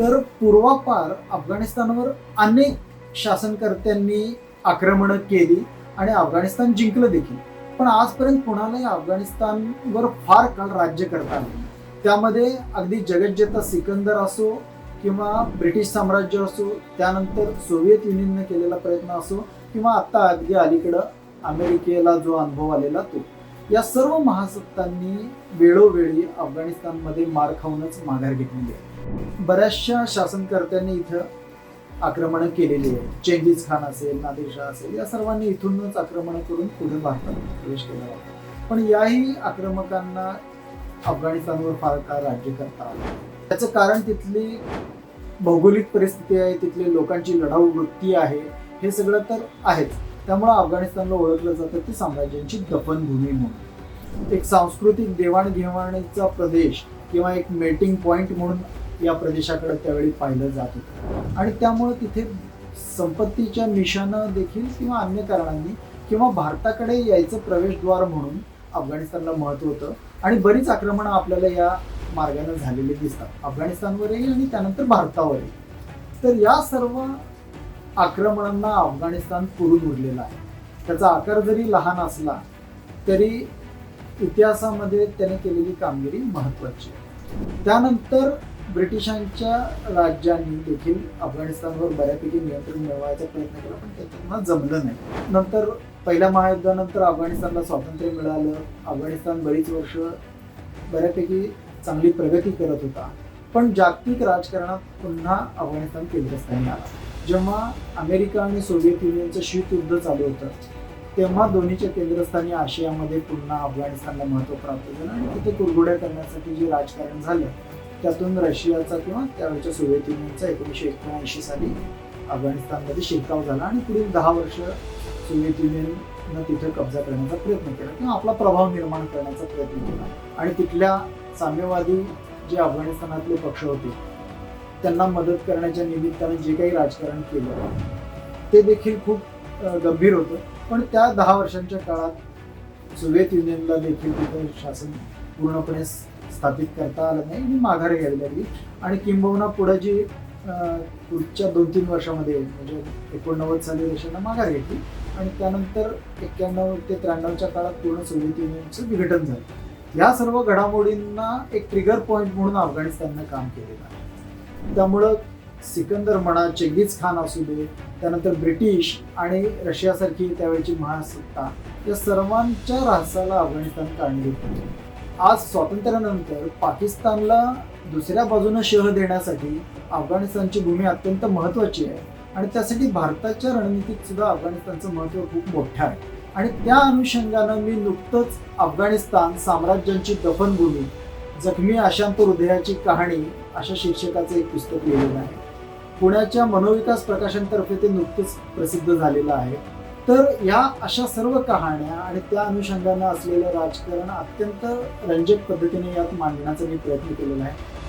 तर पूर्वापार अफगाणिस्तानवर अनेक शासनकर्त्यांनी आक्रमणं केली आणि अफगाणिस्तान जिंकलं देखील पण आजपर्यंत कोणालाही अफगाणिस्तानवर फार काळ राज्य करता आलं नाही. त्यामध्ये अगदी जगज्जेता सिकंदर असो किंवा ब्रिटिश साम्राज्य असो त्यानंतर सोव्हिएत युनियनने केलेला प्रयत्न असो किंवा आत्ता अगदी अलीकडं अमेरिकेला जो अनुभव आलेला तो या सर्व महासत्तांनी वेळोवेळी अफगाणिस्तानमध्ये मार खाऊनच माघार घेतलेली आहे. बऱ्याचशा शासनकर्त्यांनी इथं आक्रमणं केलेली आहेत. चेंगीज खान असेल नादिरशाह असेल या सर्वांनी इथूनच आक्रमणं करून पुढे भारतात प्रवेश केला होता. पण याही आक्रमकांना अफगाणिस्तानवर फार काळ राज्य करता आलं. त्याचं कारण तिथली भौगोलिक परिस्थिती आहे तिथली लोकांची लढाऊ वृत्ती आहे हे सगळं तर आहेच. त्यामुळं अफगाणिस्तानला ओळखलं जातं की साम्राज्यांची दफनभूमी म्हणून. एक सांस्कृतिक देवाणघेवाणीचा प्रदेश किंवा एक मेटिंग पॉईंट म्हणून या प्रदेशाकडे त्यावेळी पाहिलं जात होतं. आणि त्यामुळे तिथे संपत्तीच्या निशानं देखील किंवा अन्य कारणांनी किंवा भारताकडे यायचं प्रवेशद्वार म्हणून अफगाणिस्तानला महत्त्व होतं. आणि बरीच आक्रमणं आपल्याला या मार्गाने झालेली दिसतात. अफगाणिस्तानवरही आणि त्यानंतर भारतावरही. तर या सर्व आक्रमणांना अफगाणिस्तान पुरून उरलेला आहे. त्याचा आकार जरी लहान असला तरी इतिहासामध्ये त्याने केलेली कामगिरी महत्वाची आहे. त्यानंतर ब्रिटिशांच्या राज्यांनी देखील अफगाणिस्तानवर बऱ्यापैकी नियंत्रण मिळवायचा प्रयत्न केला पण ते त्यांना जमलं नाही. नंतर पहिल्या महायुद्धानंतर अफगाणिस्तानला स्वातंत्र्य मिळालं. अफगाणिस्तान बरीच वर्ष बऱ्यापैकी चांगली प्रगती करत होता. पण जागतिक राजकारणात पुन्हा अफगाणिस्तान केंद्रस्थानी आला. जेव्हा अमेरिका आणि सोव्हिएत युनियनचं शीतयुद्ध चालू होतं तेव्हा दोन्हीच्या केंद्रस्थानी आशियामध्ये पुन्हा अफगाणिस्तानला महत्त्व प्राप्त झालं आणि तिथे कुरघोड्या करण्यासाठी जे राजकारण झालं त्यातून रशियाचा किंवा त्यावेळच्या सोव्हिएत युनियनचा एकोणीसशे एकोणऐंशी साली अफगाणिस्तानमध्ये शिरकाव झाला आणि पुढील दहा वर्ष सोव्हिएत युनियननं तिथे कब्जा करण्याचा प्रयत्न केला किंवा आपला प्रभाव निर्माण करण्याचा प्रयत्न केला. आणि तिथल्या साम्यवादी जे अफगाणिस्तानातले पक्ष होते त्यांना मदत करण्याच्या निमित्ताने जे काही राजकारण केलं ते देखील खूप गंभीर होतं. पण त्या दहा वर्षांच्या काळात सोव्हिएत युनियनला देखील तिथं शासन पूर्णपणे स्थापित करता आलं नाही. आणि माघार घ्यावी लागली आणि किंबहुना पुढे जी पुढच्या दोन तीन वर्षामध्ये म्हणजे एकोणनव्वद साली देशांना माघार घेतली. आणि त्यानंतर एक्क्याण्णव ते त्र्याण्णवच्या काळात पूर्ण सोव्हिएत युनियनचं विघटन झालं. या सर्व घडामोडींना एक ट्रिगर पॉईंट म्हणून अफगाणिस्ताननं काम केलेलं आहे. त्यामुळं सिकंदर म्हणा चेंगीज खान असू दे त्यानंतर ब्रिटिश आणि रशियासारखी त्यावेळची महासत्ता या सर्वांच्या ऱ्हासाला अफगाणिस्तान कारणीभूत होते. आज स्वातंत्र्यानंतर पाकिस्तानला दुसऱ्या बाजूनं शह देण्यासाठी अफगाणिस्तानची भूमी अत्यंत महत्वाची आहे आणि त्यासाठी भारताच्या रणनीतीत सुद्धा अफगाणिस्तानचं महत्त्व खूप मोठं आहे. आणि त्या अनुषंगानं मी नुकतंच अफगाणिस्तान साम्राज्यांची दफनभूमी जखमी अशांत हृदयाची कहाणी अशा शीर्षकाचं एक पुस्तक लिहिलेलं आहे. पुण्याच्या मनोविकास प्रकाशनतर्फे ते नुकतंच प्रसिद्ध झालेलं आहे. तर या अशा सर्व कहाण्या आणि त्या अनुषंगानं असलेलं राजकारण अत्यंत रंजक पद्धतीने यात मांडण्याचा मी प्रयत्न केलेला आहे.